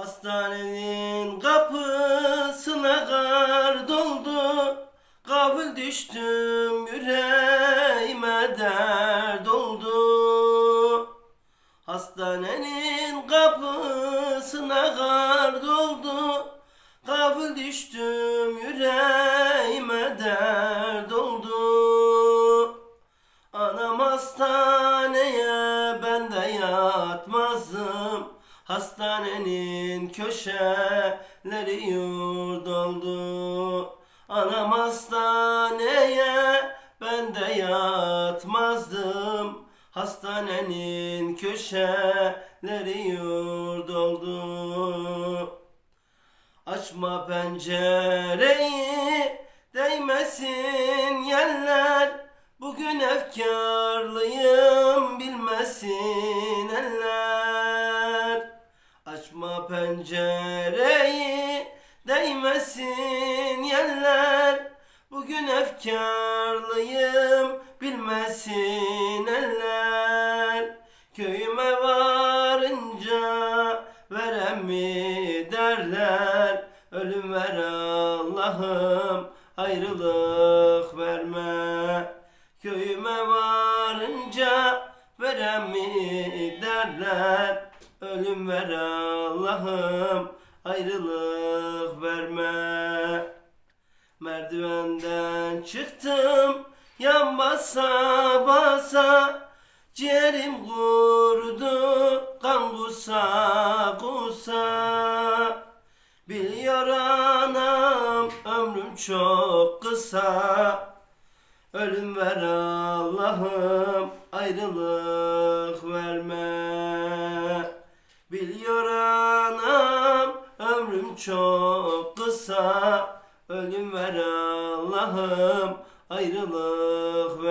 Hastanenin kapısına kar doldu. Gafil düştüm yüreğime dert oldu. Hastanenin kapısına kar doldu. Gafil düştüm yüreğime dert oldu. Anam hastaneye ben de yatmazdım Hastanenin köşeleri yurt oldu Anam hastaneye ben de yatmazdım. Hastanenin köşeleri yurt oldu Açma pencereyi değmesin yerler. Bugün efkarlıyım bilmesin pencereyi değmesin yerler. Bugün efkarlıyım bilmesin eller. Köyüme varınca verem mi derler. Ölüm ver Allah'ım ayrılık verme. Köyüme varınca verem mi derler Ölüm ver Allah'ım ayrılık verme. Merdivenden çıktım yan basa basa Ciğerim kurdu kan kusa kusa. Biliyor anam ömrüm çok kısa. Ölüm ver Allah'ım ayrılık Biliyor anam ömrüm çok kısa Ölüm ver Allah'ım. Ayrılık